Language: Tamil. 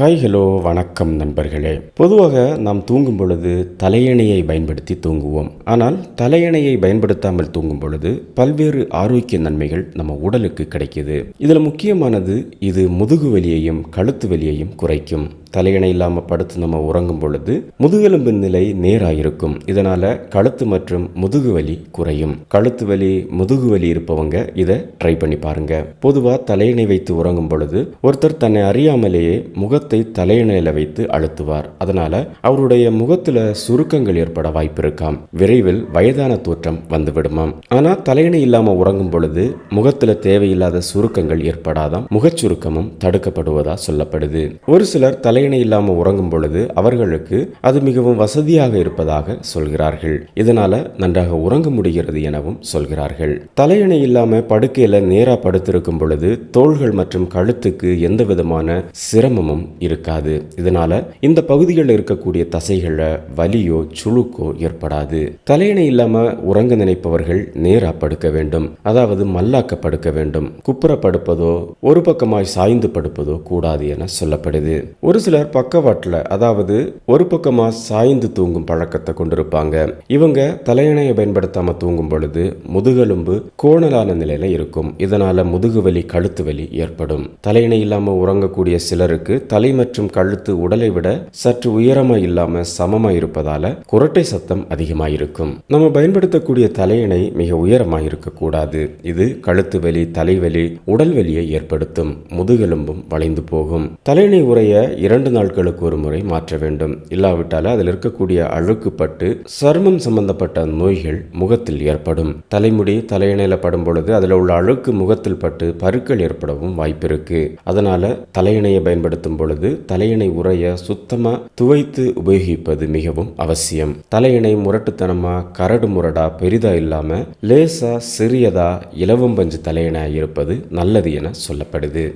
ஹாய் ஹலோ வணக்கம் நண்பர்களே. பொதுவாக நாம் தூங்கும் பொழுது தலையணையை பயன்படுத்தி தூங்குவோம். ஆனால் தலையணையை பயன்படுத்தாமல் தூங்கும் பொழுது பல்வேறு ஆரோக்கிய நன்மைகள் நம்ம உடலுக்கு கிடைக்கிது. இதில் முக்கியமானது இது முதுகு வலியையும் கழுத்து வலியையும் குறைக்கும். தலையணை இல்லாமல் படுத்து நம்ம உறங்கும் பொழுது முதுகெலும்பின் நிலை நேராக இருக்கும் இதனால கழுத்து மற்றும் முதுகு வலி குறையும். கழுத்து வலி முதுகு வலி இருப்பவங்க இதை ட்ரை பண்ணி பாருங்க. பொதுவா தலையணை வைத்து உறங்கும் பொழுது ஒருத்தர் தன்னை அறியாமலேயே முகத்தை தலையணையில வைத்து அழுத்துவார். அதனால அவருடைய முகத்துல சுருக்கங்கள் ஏற்பட வாய்ப்பு இருக்காம். விரைவில் வயதான தோற்றம் வந்து விடுமாம் ஆனா தலையணை இல்லாம உறங்கும் பொழுது முகத்துல தேவையில்லாத சுருக்கங்கள் ஏற்படாதாம். முகச்சுருக்கமும் தடுக்கப்படுவதா சொல்லப்படுது. ஒரு சிலர் தலையணை இல்லாமல் உறங்கும் பொழுது அவர்களுக்கு அது மிகவும் வசதியாக இருப்பதாக சொல்கிறார்கள். இதனால நன்றாக உறங்க முடிகிறது எனவும் சொல்கிறார்கள். தலையணை இல்லாம படுக்கையில நேரா படுத்திருக்கும் பொழுது தோள்கள் மற்றும் கழுத்துக்கு எந்த விதமான சிரமமும் இருக்காது. இதனால இந்த பகுதிகளில் இருக்கக்கூடிய தசைகள வலியோ சுழுக்கோ ஏற்படாது. தலையணை இல்லாம உறங்க நினைப்பவர்கள் நேரா படுக்க வேண்டும். அதாவது மல்லாக்க படுக்க வேண்டும். குப்புற படுப்பதோ ஒரு பக்கமாய் சாய்ந்து படுப்பதோ கூடாது என சொல்லப்படுது. ஒரு சிலர் பக்கவாட்டில் அதாவது ஒரு பக்கமா சாய்ந்து தூங்கும் பழக்கத்தை கொண்டிருப்பாங்க. இவங்க தலையணையை பயன்படுத்தாம தூங்கும் பொழுது முதுகெலும்பு கோணலான நிலையில இருக்கும். இதனால முதுகு வலி கழுத்து வலி ஏற்படும். தலையணை இல்லாமல் உறங்கக்கூடிய சிலருக்கு தலை மற்றும் கழுத்து உடலை விட சற்று உயரமா இல்லாம சமமா இருப்பதால குரட்டை சத்தம் அதிகமா இருக்கும் நம்ம பயன்படுத்தக்கூடிய தலையணை மிக உயரமா இருக்கக்கூடாது. இது கழுத்து வலி தலைவலி உடல் வலியை ஏற்படுத்தும். முதுகெலும்பும் வளைந்து போகும். தலையணை உரைய இரண்டு இரண்டு நாட்களுக்கு ஒரு முறை மாற்ற வேண்டும். இல்லாவிட்டால் அதில் இருக்கக்கூடிய அழுக்குப்பட்டு சருமம் சம்பந்தப்பட்ட நோய்கள் முகத்தில் ஏற்படும். தலைமுடி தலையணையில படும் பொழுது அதில் உள்ள அழுக்கு முகத்தில் பட்டு பருக்கள் ஏற்படவும் வாய்ப்பிருக்கு. அதனால தலையணையை பயன்படுத்தும் பொழுது தலையணை உரைய சுத்தமா துவைத்து உபயோகிப்பது மிகவும் அவசியம். தலையணை முரட்டுத்தனமா கரடு முரடா பெரிதா இல்லாம லேசா சிறியதா இலவம் பஞ்சு தலையணை இருப்பது நல்லது என சொல்லப்படுது.